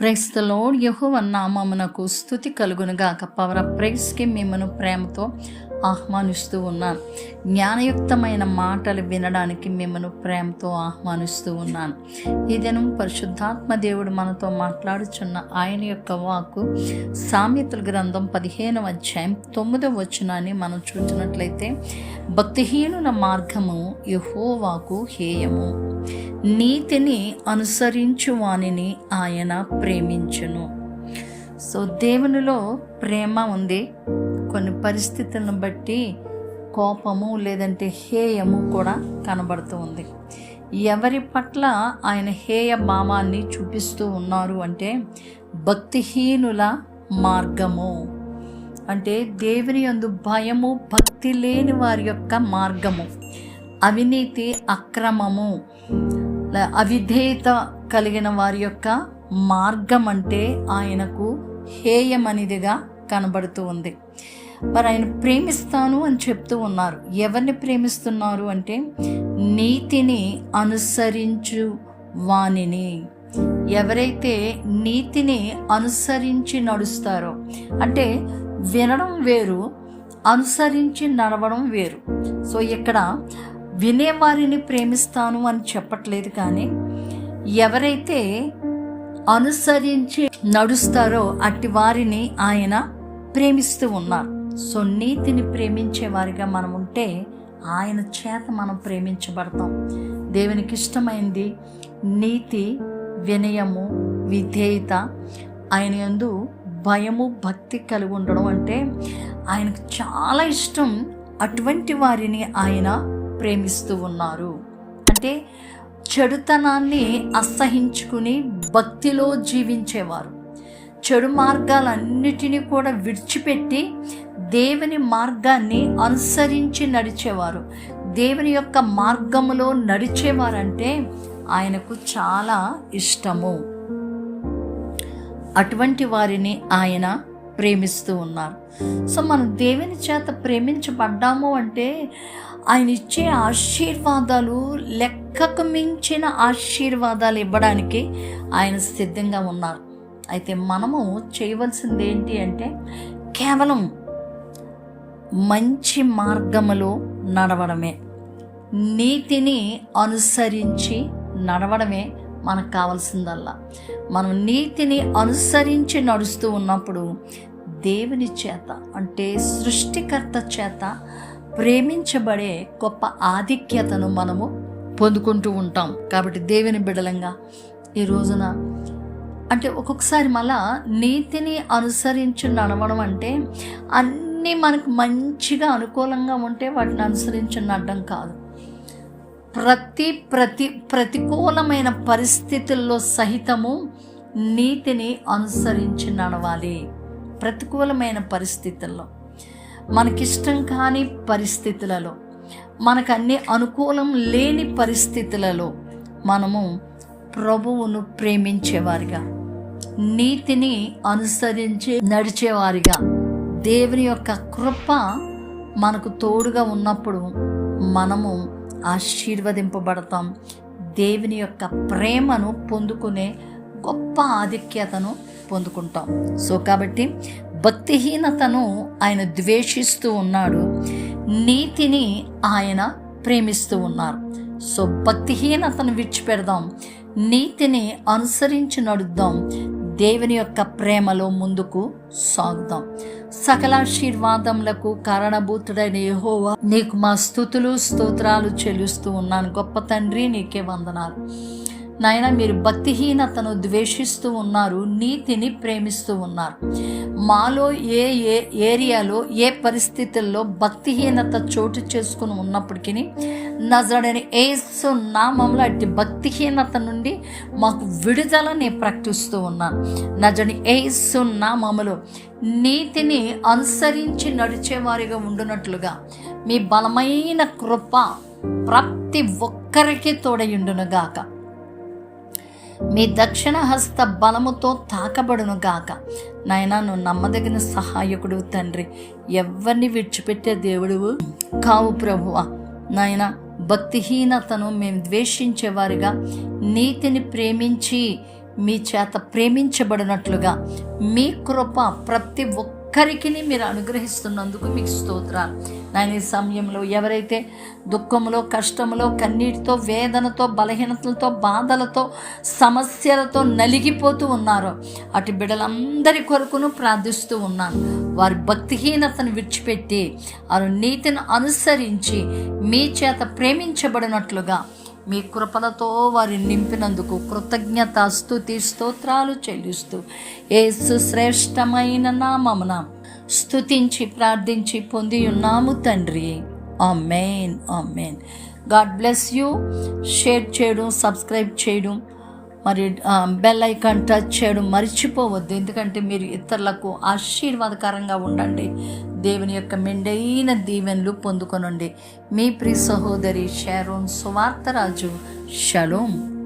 ప్రైస్తలో యహోవ నామమునకు స్థుతి కలుగునుగాక పవర్ ప్రైస్కి మిమ్మను ప్రేమతో ఆహ్వానిస్తూ ఉన్నాను. జ్ఞానయుక్తమైన మాటలు వినడానికి మిమ్మను ప్రేమతో ఆహ్వానిస్తూ ఉన్నాను. ఈ దినం పరిశుద్ధాత్మ దేవుడు మనతో మాట్లాడుచున్న ఆయన యొక్క వాకు సామెతల గ్రంథం పదిహేనవ అధ్యాయం తొమ్మిదవ వచనాన్ని మనం చూసినట్లయితే భక్తిహీనుల మార్గము యహోవాకు హేయము. నీతిని అనుసరించు వానిని ఆయన ప్రేమించును. సో దేవునిలో ప్రేమ ఉంది. కొన్ని పరిస్థితులను బట్టి కోపము లేదంటే హేయము కూడా కనబడుతూ ఉంది. ఎవరి పట్ల ఆయన హేయ భావాన్ని చూపిస్తూ ఉన్నారు అంటే భక్తిహీనుల మార్గము. అంటే దేవుని యందు భయము భక్తి లేని వారి యొక్క మార్గము. అవినీతి అక్రమము. అవిధేయత కలిగిన వారి యొక్క మార్గం అంటే ఆయనకు హేయమనిదిగా కనబడుతూ ఉంది. మరి ఆయన ప్రేమిస్తాను అని చెప్తూ ఉన్నారు. ఎవరిని ప్రేమిస్తున్నారు అంటే నీతిని అనుసరించు వానిని. ఎవరైతే నీతిని అనుసరించి నడుస్తారో అంటే వినడం వేరు అనుసరించి నడవడం వేరు. సో ఇక్కడ వినేవారిని ప్రేమిస్తాను అని చెప్పట్లేదు కానీ ఎవరైతే అనుసరించి నడుస్తారో అట్టి వారిని ఆయన ప్రేమిస్తూ ఉన్నారు. సో నీతిని ప్రేమించే వారిగా మనం ఉంటే ఆయన చేత మనం ప్రేమించబడతాం. దేవునికి ఇష్టమైంది నీతి వినయము విధేయత ఆయన యందు భయము భక్తి కలిగి ఉండడం అంటే ఆయనకు చాలా ఇష్టం. అటువంటి వారిని ఆయన ప్రేమిస్తూ ఉన్నారు. అంటే చెడుతనాన్ని అసహించుకుని భక్తిలో జీవించేవారు. చెడు మార్గాలన్నిటినీ కూడా విడిచిపెట్టి దేవుని మార్గాన్ని అనుసరించి నడిచేవారు. దేవుని యొక్క మార్గములో నడిచేవారంటే ఆయనకు చాలా ఇష్టము. అటువంటి వారిని ఆయన ప్రేమిస్తూ ఉన్నారు. సో మనం దేవుని చేత ప్రేమించబడ్డాము అంటే ఆయన ఇచ్చే ఆశీర్వాదాలు లెక్కకు మించిన ఆశీర్వాదాలు ఇవ్వడానికి ఆయన సిద్ధంగా ఉన్నారు. అయితే మనము చేయవలసింది ఏంటి అంటే కేవలం మంచి మార్గములో నడవడమే. నీతిని అనుసరించి నడవడమే మనకు కావాల్సిందల్లా. మనం నీతిని అనుసరించి నడుస్తూ ఉన్నప్పుడు దేవుని చేత అంటే సృష్టికర్త చేత ప్రేమించబడే గొప్ప ఆధిక్యతను మనము పొందుకుంటూ ఉంటాం. కాబట్టి దేవుని బిడలంగా ఈ రోజున అంటే ఒక్కొక్కసారి మళ్ళా నీతిని అనుసరించి నడవడం అంటే అన్నీ మనకు మంచిగా అనుకూలంగా ఉంటే వాటిని అనుసరించి నడడం కాదు. ప్రతి ప్రతి ప్రతికూలమైన పరిస్థితుల్లో సహితము నీతిని అనుసరించి నడవాలి. ప్రతికూలమైన పరిస్థితుల్లో. మనకిష్టం కాని పరిస్థితులలో. మనకు అన్ని అనుకూలం లేని పరిస్థితులలో మనము ప్రభువును ప్రేమించేవారిగా. నీతిని అనుసరించి నడిచేవారిగా. దేవుని యొక్క కృప మనకు తోడుగా ఉన్నప్పుడు మనము ఆశీర్వదింపబడతాం. దేవుని యొక్క ప్రేమను పొందుకునే గొప్ప ఆధిక్యతను పొందుకుంటాం. సో కాబట్టి భక్తిహీనతను ఆయన ద్వేషిస్తూ ఉన్నాడు. నీతిని ఆయన ప్రేమిస్తూ ఉన్నారు. సో భక్తిహీనతను విడిచిపెడదాం. నీతిని అనుసరించి నడుద్దాం. దేవుని యొక్క ప్రేమలో ముందుకు సాగుదాం సకలాశీర్వాదములకు కారణభూతుడైన యహోవా నీకు మా స్థుతులు స్తోత్రాలు చెల్లిస్తూ ఉన్నాను. గొప్ప తండ్రి నీకే వందనాలు. నాయన మీరు భక్తిహీనతను ద్వేషిస్తూ ఉన్నారు నీతిని ప్రేమిస్తూ ఉన్నారు. మాలో ఏ ఏ ఏరియాలో ఏ పరిస్థితుల్లో భక్తిహీనత చోటు చేసుకుని ఉన్నప్పటికీ నజడని ఏసు నామంలో అట్టి భక్తిహీనత నుండి మాకు విడుదల నేను ప్రకటిస్తూ ఉన్నాను నజని ఏసు నామములో నీతిని అనుసరించి నడిచేవారిగా ఉండునట్లుగా మీ బలమైన కృప ప్రతి ఒక్కరికి తోడయుండునుగాక మీ దక్షిణ హస్త బలముతో తాకబడును గాక. నాయన నువ్వు నమ్మదగిన సహాయకుడు తండ్రి. ఎవరిని విడిచిపెట్టే దేవుడువు కావు ప్రభువా. నాయన భక్తిహీనతను మేము ద్వేషించేవారిగా నీతిని ప్రేమించి మీ చేత ప్రేమించబడినట్లుగా మీ కృప ప్రతి ఒక్కరికి మీరు అనుగ్రహిస్తున్నందుకు మీకు స్తోత్రాలు. నాయన ఈ సమయంలో ఎవరైతే దుఃఖంలో కష్టంలో కన్నీటితో వేదనతో బలహీనతలతో బాధలతో సమస్యలతో నలిగిపోతూ ఉన్నారో అటు బిడ్డలందరి కొరకును ప్రార్థిస్తూ ఉన్నాను. వారి భక్తిహీనతను విడిచిపెట్టి వారు నీతిని అనుసరించి మీ చేత ప్రేమించబడినట్లుగా మీ కృపలతో వారిని నింపినందుకు కృతజ్ఞత స్థుతి స్తోత్రాలు చెల్లిస్తూ ఏసు శ్రేష్టమైన నామమున స్థుతించి ప్రార్థించి పొంది ఉన్నాము తండ్రి. Amen. Amen. God bless you. Share చేయడం సబ్స్క్రైబ్ చేయడం మరి బెల్ ఐకాన్ టచ్ చేయడం మర్చిపోవద్దు. ఎందుకంటే మీరు ఇతరులకు ఆశీర్వాదకరంగా ఉండండి. దేవుని యొక్క మెండైన దీవెనలు పొందుకొనండి. మీ ప్రి సహోదరి షారోన్ సువార్తరాజు. షలోం.